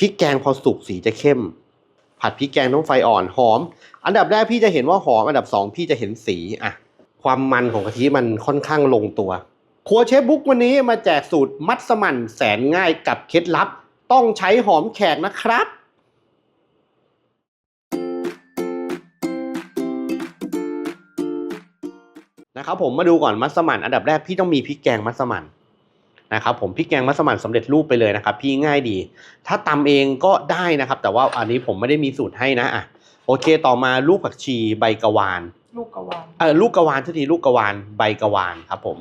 พริกแกงพอสุกสีจะเข้ม ผัดพริกแกงต้องไฟอ่อนหอม อันดับแรกพี่จะเห็นว่าหอม อันดับสองพี่จะเห็นสีอะความมันของกะทิมันค่อนข้างลงตัว ครัวเชฟบุ๊กวันนี้มาแจกสูตรมัสมั่นแสนง่ายกับเคล็ดลับ ต้องใช้หอมแขกนะครับนะครับผมมาดูก่อนมัสมั่นอันดับแรกพี่ต้องมีพริกแกงมัสมั่น นะครับผมพริกแกงมัสมั่นสำเร็จรูปไปเลยนะครับ พี่ง่ายดี ถ้าตำเองก็ได้นะครับ แต่ว่าอันนี้ผมไม่ได้มีสูตรให้นะอะโอเคต่อมาลูกผักชีใบกะวาน ลูกกระวานเออลูกกะวานทุกทีลูกกะวานใบกะวานครับผม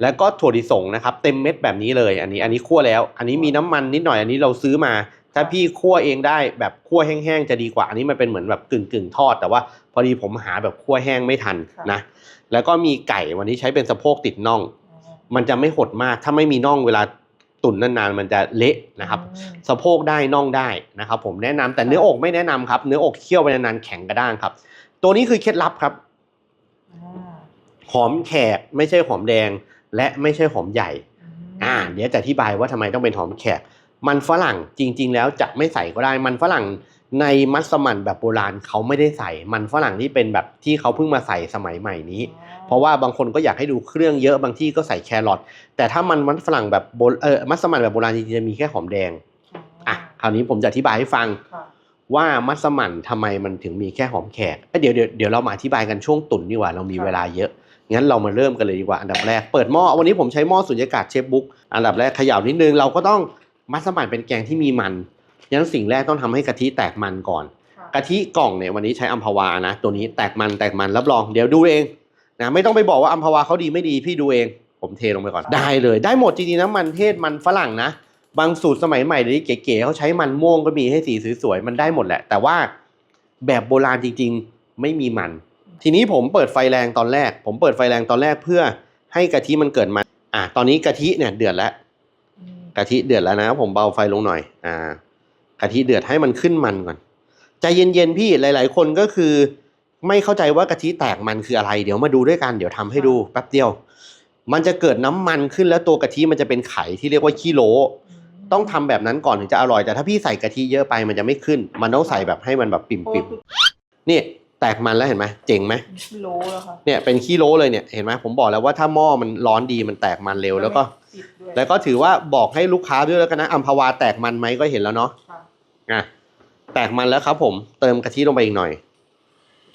แล้วก็ถั่วลิสงนะครับเต็มเม็ดแบบนี้เลย อันนี้อันนี้คั่วแล้ว อันนี้มีน้ำมันนิดหน่อยอันนี้เราซื้อมา ถ้าพี่คั่วเองได้แบบคั่วแห้งๆจะดีกว่า อันนี้มันเป็นเหมือนแบบกึ่งกึ่งๆทอด แต่ว่าพอดีผมหาแบบคั่วแห้งไม่ทันนะแล้วก็มีไก่วันนี้ใช้เป็นสะโพกติดน่อง มันจะไม่หดมากถ้าไม่มีน่องเวลาตุ๋นนานๆมันจะเละนะครับ สะโพกได้น่องได้นะครับ ผมแนะนำแต่เนื้ออกไม่แนะนำครับ เนื้ออกเคี่ยวไปนานๆแข็งกระด้างครับ ตัวนี้คือเคล็ดลับครับหอมแขกไม่ใช่หอมแดง และไม่ใช่หอมใหญ่อ่าเดี๋ยวจะอธิบายว่าทำไมต้องเป็นหอมแขก มันฝรั่งจริง ๆ แล้วจะไม่ใส่ก็ได้มันฝรั่ง ในมัสมั่นแบบโบราณเขาไม่ได้ใส่มันฝรั่งที่เป็นแบบที่เขาเพิ่งมาใส่สมัยใหม่นี้ เพราะว่าบางคนก็อยากให้ดูเครื่องเยอะบางที่ก็ใส่แครอทแต่ถ้ามันมันฝรั่งแบบโบเออมัสมั่นแบบโบราณจริงๆจะมีแค่หอมแดงอะคราวนี้ผมจะอธิบายให้ฟังค่ะว่ามัสมั่นทำไมมันถึงมีแค่หอมแขกเอ้ยเดี๋ยวเดี๋ยวเดี๋ยวเรามาอธิบายกันช่วงตุนดีกว่าเรามีเวลาเยอะงั้นเรามาเริ่มกันเลยดีกว่าอันดับแรกเปิดหม้อวันนี้ผมใช้หม้อสุญญากาศเชฟบุ๊กอันดับแรกเขย่านิดนึงเราก็ต้องมัสมั่นเป็นแกงที่มีมัน งั้นสิ่งแรกต้องทำให้กะทิแตกมันก่อน กะทิกล่องเนี่ยวันนี้ใช้อัมพวานะ ตัวนี้แตกมันแตกมันรับรองเดี๋ยวดูเองนะไม่ต้องไปบอกว่าอัมพวาเขาดีไม่ดีพี่ดูเอง ผมเทลงไปก่อนได้เลย ได้หมดจริงๆนะมันเทศมันฝรั่งนะ บางสูตรสมัยใหม่เดี๋ยวนี้เก๋ๆเขาใช้มันม่วงก็มีให้สีสวยๆมันได้หมดแหละ แต่ว่าแบบโบราณจริง ๆ ไม่มีมัน ทีนี้ผมเปิดไฟแรงตอนแรก ผมเปิดไฟแรงตอนแรกเพื่อให้กะทิมันเกิดมันอะตอนนี้กะทิเนี่ยเดือดแล้วกะทิเดือดแล้วนะ ผมเบาไฟลงหน่อย อ่า กะทิเดือดให้มันขึ้นมันก่อนใจเย็นๆพี่หลาย ๆ คนก็คือ ไม่เข้าใจว่ากะทิแตกมันคืออะไร เดี๋ยวมาดูด้วยกันเดี๋ยวทำให้ดูแป๊บเดียว มันจะเกิดน้ำมันขึ้นแล้วตัวกะทิมันจะเป็นไขที่เรียกว่าขี้โลต้องทำแบบนั้นก่อนถึงจะอร่อยแต่ถ้าพี่ใส่กะทิเยอะไปมันจะไม่ขึ้น มันต้องใส่แบบให้มันแบบปิ่มๆนี่แตกมันแล้วเห็นไหมเจ๋งไหมโลแล้วค่ะเนี่ยเป็นขี้โลเลยเนี่ยเห็นไหมผมบอกแล้วว่าถ้าหม้อมันร้อนดีมันแตกมันเร็วแล้วก็ติดด้วยแล้วก็ถือว่าบอกให้ลูกค้าด้วยแล้วกันนะอัมพวาแตกมันไหมก็เห็นแล้วเนาะค่ะ อะแตกมันแล้วครับผมเติมกะทิลงไปอีกหน่อย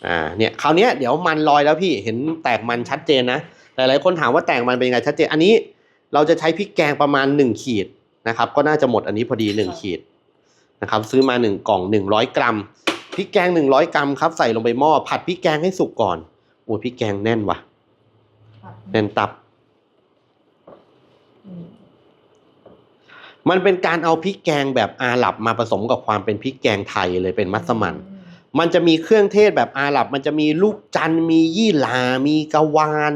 อ่าเนี่ยคราวเนี้ยเดี๋ยวมันลอยแล้วพี่เห็นแตกมันชัดเจนนะหลายๆคนถามว่าแตกมันเป็นยังไงชัดเจนอันนี้เราจะใช้พริกแกงประมาณหนึ่งขีดนะครับ ก็น่าจะหมดอันนี้พอดีหนึ่งขีดนะครับ ซื้อมาหนึ่งกล่องหนึ่งร้อยกรัมพริกแกงหนึ่งร้อยกรัมครับใส่ลงไปหม้อผัดพริกแกงให้สุกก่อนโอ้ยพริกแกงแน่นว่ะค่ะแน่นตับอื มมันเป็นการเอาพริกแกงแบบอาหรับมาผสมกับความเป็นพริกแกงไทยเลยเป็นมัสมั่นมันจะมีเครื่องเทศแบบอาหรับ มันจะมีลูกจันทร์มียี่หร่ามีกะวาน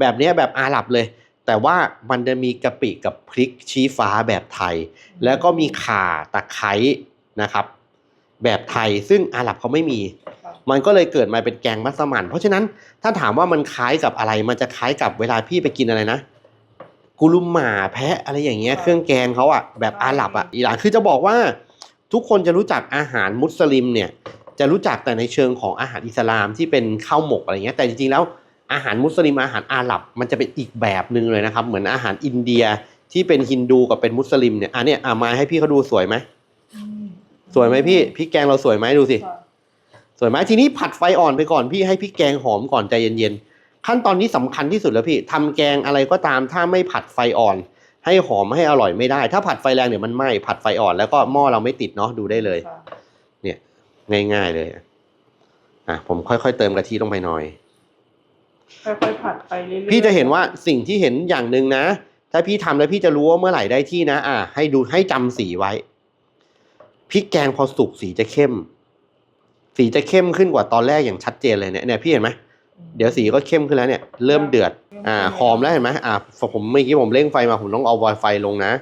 แบบเนี้ยแบบอาหรับเลย แต่ว่ามันจะมีกะปิกับพริกชี้ฟ้าแบบไทย แล้วก็มีข่าตะไคร้นะครับ แบบไทยซึ่งอาหรับเขาไม่มีค่ะมันก็เลยเกิดมาเป็นแกงมัสมั่นเพราะฉะนั้นถ้าถามว่ามันคล้ายกับอะไร มันจะคล้ายกับเวลาพี่ไปกินอะไรนะ กุลุมหมาแพะอะไรอย่างเงี้ยเครื่องแกงเขาอะแบบอาหรับอะอิหร่านคือจะบอกว่าทุกคนจะรู้จักอาหารมุสลิมเนี่ยจะรู้จักแต่ในเชิงของอาหารอิสลามที่เป็นข้าวหมกอะไรเงี้ยแต่จริงๆแล้วอาหารมุสลิมอาหารอาหรับ มันจะเป็นอีกแบบหนึ่งเลยนะครับ เหมือนอาหารอินเดียที่เป็นฮินดูกับเป็นมุสลิมเนี่ยอันเนี้ยอะมาให้พี่เขาดูสวยไหมอืมสวยไหมพี่พริกแกงเราสวยไหมดูสิค่ะสวยไหมทีนี้ผัดไฟอ่อนไปก่อนพี่ให้พริกแกงหอมก่อนใจเย็นๆ ขั้นตอนนี้สำคัญที่สุดแล้วพี่ทำแกงอะไรก็ตามถ้าไม่ผัดไฟอ่อน ให้หอมให้อร่อยไม่ได้ ถ้าผัดไฟแรงเดี๋ยวมันไหม้ผัดไฟอ่อนแล้วก็หม้อเราไม่ติดเนาะดูได้เลยค่ะง่ายๆเลยอะผมค่อยๆเติมกะทิลงไปหน่อยค่อยๆผัดไปเรื่อยๆพี่จะเห็นว่าสิ่งที่เห็นอย่างหนึ่งนะ ถ้าพี่ทำแล้วพี่จะรู้ว่าเมื่อไหร่ได้ที่นะ อะให้ดูให้จำสีไว้พริกแกงพอสุกสีจะเข้ม สีจะเข้มขึ้นกว่าตอนแรกอย่างชัดเจนเลยเนี่ยเนี่ยพี่เห็นไหม เดี๋ยวสีก็เข้มขึ้นแล้วเนี่ย เริ่มเดือด อ่าหอมแล้วเห็นไหมอ่าผมเมื่อกี้ผมเร่งไฟมาผมต้องเอาไฟลงนะ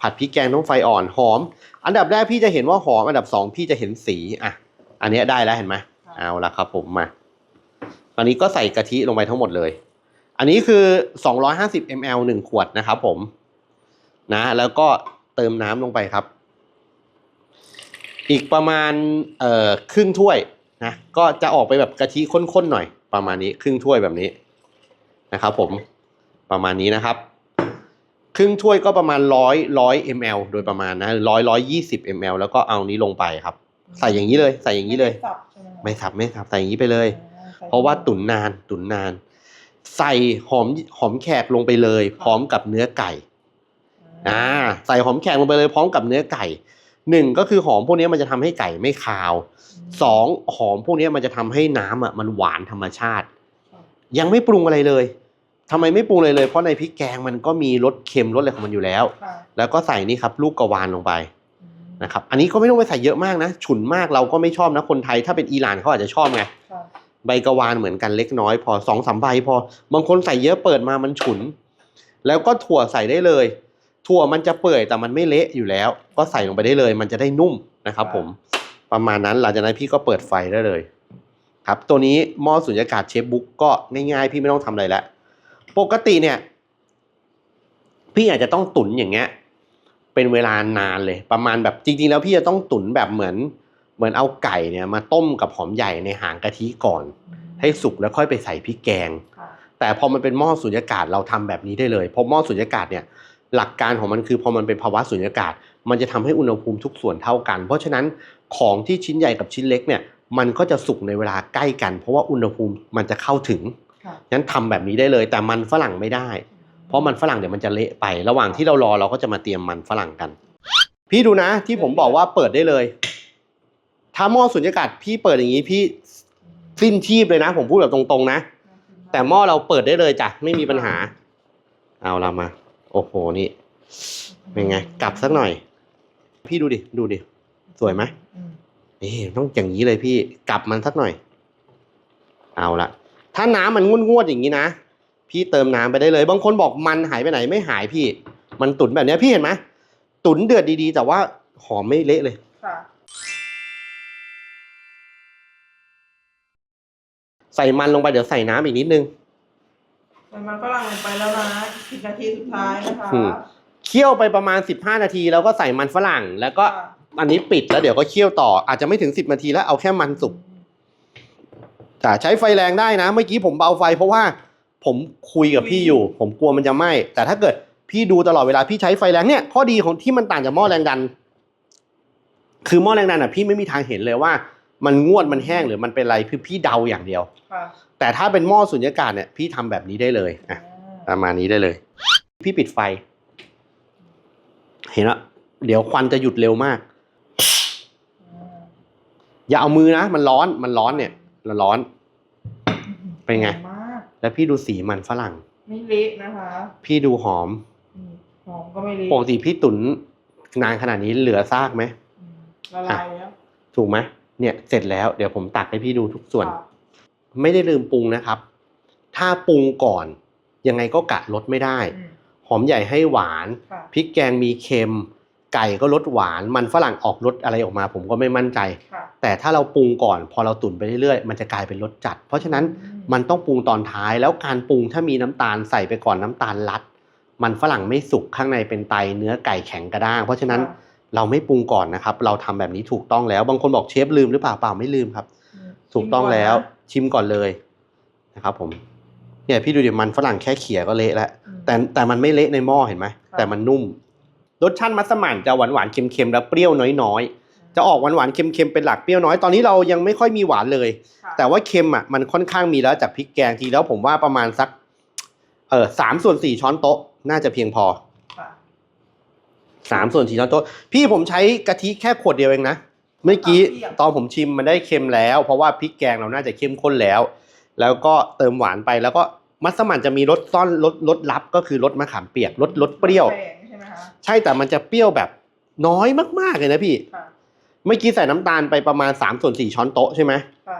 ผัดพริกแกงต้องไฟอ่อนหอม อันดับแรกพี่จะเห็นว่าหอม อันดับสองพี่จะเห็นสีอะอันเนี้ยได้แล้วเห็นไหมเอาละครับผมมาอันนี้ก็ใส่กะทิลงไปทั้งหมดเลย อันนี้คือ 250 ml หนึ่งขวดนะครับผม นะ แล้วก็เติมน้ำลงไปครับ อีกประมาณเอ่อครึ่งถ้วยนะ ก็จะออกไปแบบกะทิข้นๆหน่อย ประมาณนี้ครึ่งถ้วยแบบนี้นะครับผมประมาณนี้นะครับ ครึ่งถ้วยก็ประมาณร้อยร้อยมลโดยประมาณนะร้อยร้อยยี่สิบมลแล้วก็เอานี้ลงไปครับ ใส่อย่างนี้เลย ใส่อย่างนี้เลย ไม่สับใช่ไหมคะไม่สับไม่สับใส่อย่างนี้ไปเลยอ่ใส่เพราะว่าตุ๋นนานตุ๋นนาน ใส่หอมหอมแขกลงไปเลย พร้อมกับเนื้อไก่อ่าใส่หอมแขกลงไปเลยพร้อมกับเนื้อไก่หนึ่งก็คือหอมพวกนี้มันจะทำให้ไก่ไม่คาว สองหอมพวกนี้มันจะทำให้น้ำอะมันหวานธรรมชาติ ยังไม่ปรุงอะไรเลยทำไมไม่ปรุงเลยเลยเพราะในพริกแกงมันก็มีรสเค็มรสอะไรของมันอยู่แล้วค่ะแล้วก็ใส่นี่ครับลูกกระวานลงไปอืมนะครับอันนี้ก็ไม่ต้องไปใส่เยอะมากนะ ฉุนมากเราก็ไม่ชอบนะคนไทยถ้าเป็นอิหร่านเขาอาจจะชอบไงค่ะใบกระวานเหมือนกันเล็กน้อย พอสองสามใบพอบางคนใส่เยอะเปิดมามันฉุน แล้วก็ถั่วใส่ได้เลย ถั่วมันจะเปื่อยแต่มันไม่เละอยู่แล้ว ก็ใส่ลงไปได้เลย มันจะได้นุ่มนะครับผม ประมาณนั้นหลังจากนั้นพี่ก็เปิดไฟได้เลย ครับ ตัวนี้หม้อสุญญากาศเชฟบุ๊กก็ง่ายๆ พี่ไม่ต้องทำอะไรแล้วปกติเนี่ย พี่อาจจะต้องตุ๋นอย่างเงี้ย เป็นเวลานานเลย ประมาณแบบจริง ๆ แล้วพี่จะต้องตุ๋นแบบเหมือน เหมือนเอาไก่เนี่ย มาต้มกับหอมใหญ่ในหางกะทิก่อนอืมให้สุกแล้วค่อยไปใส่พริกแกงค่ะแต่พอมันเป็นหม้อสุญญากาศเราทำแบบนี้ได้เลยเพราะหม้อสุญญากาศเนี่ย หลักการของมันคือพอมันเป็นภาวะสุญญากาศ มันจะทำให้อุณหภูมิทุกส่วนเท่ากัน เพราะฉะนั้นของที่ชิ้นใหญ่กับชิ้นเล็กเนี่ยมันก็จะสุกในเวลาใกล้กัน เพราะว่าอุณหภูมิมันจะเข้าถึงค่ะงั้นทำแบบนี้ได้เลย แต่มันฝรั่งไม่ได้ เพราะมันฝรั่งเดี๋ยวมันจะเละไป ระหว่างที่เรารอเราก็จะมาเตรียมมันฝรั่งกัน พี่ดูนะที่ผมบอกว่าเปิดได้เลย ถ้าหม้อสุญญากาศพี่เปิดอย่างนี้พี่สิ้นชีพเลยนะ ผมพูดแบบตรงๆนะ แต่หม้อเราเปิดได้เลยจ้ะไม่มีปัญหา เอาเรามา โอ้โหนี่เป็นไงกลับสักหน่อย พี่ดูดิ ดูดิ สวยไหมอืมนี่ต้องอย่างนี้เลยพี่ กลับมันสักหน่อย เอาละถ้าน้ำมันงวดๆอย่างนี้นะ พี่เติมน้ำไปได้เลย บางคนบอกมันหายไปไหนไม่หายพี่ มันตุ๋นแบบเนี้ยพี่เห็นไหมตุ๋นเดือดดีๆ แต่ว่าหอมไม่เละเลยค่ะใส่มันลงไปเดี๋ยวใส่น้ำอีกนิดนึงใส่มันฝรั่งลงไปแล้วนะสิบนาทีสุดท้ายนะคะอืม เคี่ยวไปประมาณ 15 นาที แล้วก็ใส่มันฝรั่ง แล้วก็ค่ะอันนี้ปิดแล้วเดี๋ยวก็เคี่ยวต่ออาจจะไม่ถึง 10 นาทีแล้วเอาแค่มันสุกแต่ใช้ไฟแรงได้นะ เมื่อกี้ผมเบาไฟเพราะว่าผมคุยกับพี่อยู่ ผมกลัวมันจะไหม้แต่ถ้าเกิดพี่ดูตลอดเวลาพี่ใช้ไฟแรงเนี่ยข้อดีของที่มันต่างจากหม้อแรงดัน คือหม้อแรงดันอะพี่ไม่มีทางเห็นเลยว่า มันงวดมันแห้งหรือมันเป็นอะไรคือพี่เดาอย่างเดียวค่ะแต่ถ้าเป็นหม้อสุญญากาศเนี่ยพี่ทำแบบนี้ได้เลยอะประมาณนี้ได้เลย พี่ปิดไฟ เห็นละเดี๋ยวควันจะหยุดเร็วมากอ่าอย่าเอามือนะ มันร้อนมันร้อนเนี่ยมันร้อน เป็นไงหอมมากแล้วพี่ดูสีมันฝรั่ง ไม่เละนะคะพี่ดูหอมอืมหอมก็ไม่เละปกติพี่ตุ๋นนานขนาดนี้เหลือซากไหม อืมละลายแล้วถูกไหมเนี่ยเสร็จแล้วเดี๋ยวผมตักให้พี่ดูทุกส่วน ค่ะไม่ได้ลืมปรุงนะครับ ถ้าปรุงก่อน ยังไงก็กะรสไม่ได้ อืมห อมใหญ่ให้หวานค่ะพริกแกงมีเค็ม ไก่ก็รสหวาน มันฝรั่งออกรสอะไรออกมา ผมก็ไม่มั่นใจค่ะแต่ถ้าเราปรุงก่อน พอเราตุ๋นไปเรื่อยๆ มันจะกลายเป็นรสจัด เพราะฉะนั้นอืมันต้องปรุงตอนท้ายแล้วการปรุงถ้ามีน้ำตาลใส่ไปก่อนน้ำตาลลัด มันฝรั่งไม่สุกข้างในเป็นไตเนื้อไก่แข็งกระด้าง เพราะฉะนั้นค่ะเราไม่ปรุงก่อนนะครับ เราทำแบบนี้ถูกต้องแล้วบางคนบอกเชฟลืมหรือเปล่าเปล่าไม่ลืมครับอืมถูกต้องแล้วชิมก่นนะชิมก่อนเลยนะครับผม เนี่ยพี่ดูดิมันฝรั่งแค่เขี่ยก็เละแล้วอืมแต่แต่มันไม่เละในหม้อเห็นไหมค่ะแต่มันนุ่มรสชาติมัสมั่นจะหวานหวานๆเค็มๆแล้วเปรี้ยวน้อยๆ จะออกหวานหวานๆเค็มๆเป็นหลักเปรี้ยวน้อยตอนนี้เรายังไม่ค่อยมีหวานเลยค่ะแต่ว่าเค็มอะมันค่อนข้างมีแล้วจากพริกแกงทีแล้วผมว่าประมาณสัก เออสามส่วนสี่ช้อนโต๊ะน่าจะเพียงพอค่ะสามส่วนสี่ช้อนโต๊ะพี่ผมใช้กะทิแค่ขวดเดียวเองนะเมื่อกี้ตอนผมชิมมันได้เค็มแล้ว เพราะว่าพริกแกงเราน่าจะเข้มข้นแล้ว แล้วก็เติมหวานไปแล้วก็มัสมั่นจะมีรสซ่อนรสรสลับก็คือรสมะขามเปียกรสรสเปรี้ยวแฝงใช่ไหมคะใช่แต่มันจะเปรี้ยวแบบน้อยมากๆเลยนะพี่ ค่ะเมื่อกี้ใส่น้ำตาลไปประมาณ3ส่วน4ช้อนโต๊ะใช่ไหมค่ะ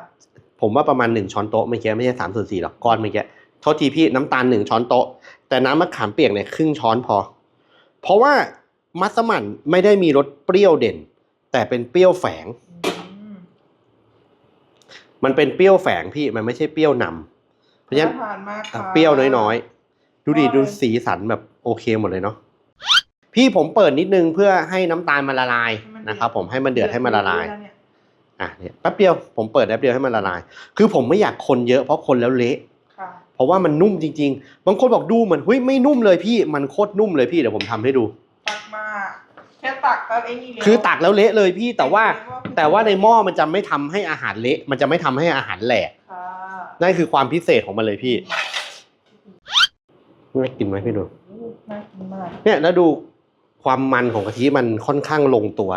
ผมว่าประมาณ 1 ช้อนโต๊ะเมื่อกี้ไม่ใช่3ส่วน4หรอกก้อนเมื่อกี้โทษทีพี่น้ำตาล 1 ช้อนโต๊ะ แต่น้ำมะขามเปียกเนี่ยครึ่งช้อนพอ เพราะว่ามัสมั่นไม่ได้มีรสเปรี้ยวเด่น แต่เป็นเปรี้ยวแฝงอืม มันเป็นเปรี้ยวแฝงพี่มันไม่ใช่เปรี้ยวนำเพราะฉะนั้นน่ทานมากค่ะเปรี้ยวน้อยๆ ดูดิอร่อยดูสีสันแบบโอเคหมดเลยเนาะพี่ผมเปิดนิดนึงเพื่อให้น้ำตาลมันละลายนะครับผมให้มันเดือดให้มันละลายแล้วเนี่ยอะเนี่ยแป๊บเดียวผมเปิดแป๊บเดียวให้มันละลาย คือผมไม่อยากคนเยอะเพราะคนแล้วเละค่ะเพราะว่ามันนุ่มจริง ๆ บางคนบอกดูเหมือนเฮ้ยไม่นุ่มเลยพี่มันโคตรนุ่มเลยพี่เดี๋ยวผมทำให้ดูตักมาแค่ตักก็ไอ้นี่แล้วคือตักแล้วเละเลยพี่แต่ว่าเละ แต่ว่าในหม้อมันจะไม่ทำให้อาหารเละ มันจะไม่ทำให้อาหารแหลกค่ะนั่นคือความพิเศษของมันเลยพี่น่ากินไหมพี่ดูโอ้น่ากินมากเนี่ยแล้วดูความมันของกะทิมันค่อนข้างลงตัว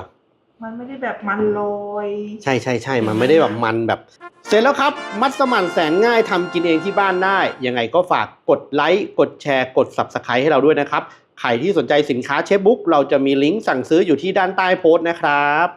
มันไม่ได้แบบมันโรยใช่ใช่ใช่มันไม่ได้แบบมันแบบ เสร็จแล้วครับ มัสมั่นแสนง่ายทำกินเองที่บ้านได้ ยังไงก็ฝากกดไลค์กดแชร์กด Subscribe ให้เราด้วยนะครับใครที่สนใจสินค้าเชฟบุ๊กเราจะมีลิงก์สั่งซื้ออยู่ที่ด้านใต้โพสต์นะครับ